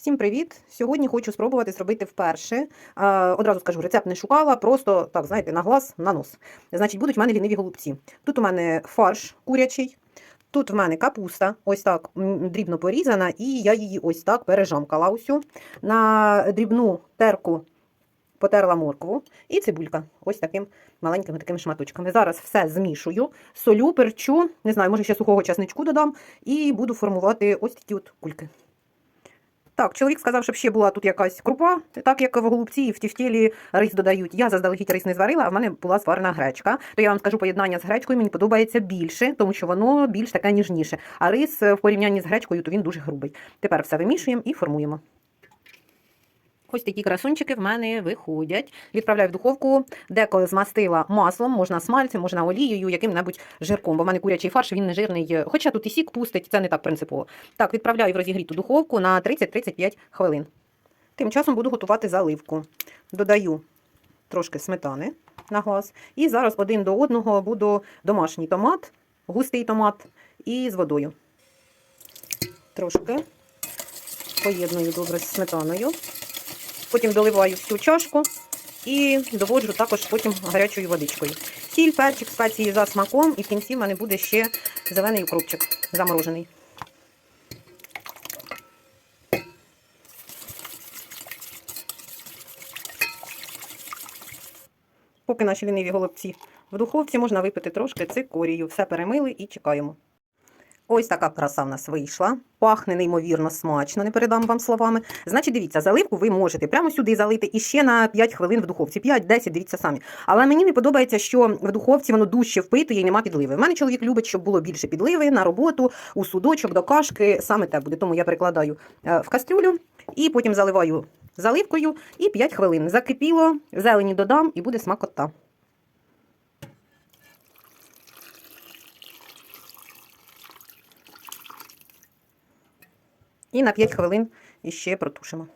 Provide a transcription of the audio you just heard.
Всім привіт! Сьогодні хочу спробувати зробити вперше. Одразу скажу, рецепт не шукала, просто так, знаєте, на глаз, на нос. Значить, будуть в мене ліниві голубці. Тут у мене фарш курячий, тут в мене капуста, ось так дрібно порізана, і я її ось так пережамкала усю. На дрібну терку потерла моркву і цибулька. Ось таким маленькими такими шматочками. Зараз все змішую, солю, перчу, не знаю, може ще сухого часничку додам, і буду формувати ось такі от кульки. Так, чоловік сказав, щоб ще була тут якась крупа, так як в голубці і в тівтєлі рис додають. Я заздалегідь рис не зварила, а в мене була сварена гречка. То я вам скажу, поєднання з гречкою мені подобається більше, тому що воно більш таке ніжніше. А рис в порівнянні з гречкою, то він дуже грубий. Тепер все вимішуємо і формуємо. Ось такі красунчики в мене виходять. Відправляю в духовку, деколи змастила маслом, можна смальцем, можна олією, яким-небудь жирком. Бо в мене курячий фарш, він не жирний. Хоча тут і сік пустить, це не так принципово. Так, відправляю в розігріту духовку на 30-35 хвилин. Тим часом буду готувати заливку. Додаю трошки сметани на глаз. І зараз один до одного буду домашній томат, густий томат і з водою. Трошки поєдную добре з сметаною. Потім доливаю всю чашку і доводжу також потім гарячою водичкою. Сіль, перчик, спеції за смаком, і в кінці в мене буде ще зелений укропчик заморожений. Поки наші ліниві голубці в духовці, можна випити трошки цикорію. Все перемили і чекаємо. Ось така краса в нас вийшла. Пахне неймовірно смачно, не передам вам словами. Значить, дивіться, заливку ви можете прямо сюди залити і ще на 5 хвилин в духовці. 5-10, дивіться самі. Але мені не подобається, що в духовці воно дужче впитує і нема підливи. В мене чоловік любить, щоб було більше підливи на роботу, у судочок, до кашки. Саме те буде. Тому я перекладаю е, в кастрюлю і потім заливаю заливкою і 5 хвилин. Закипіло, зелені додам і буде смакота. І на 5 хвилин іще протушимо.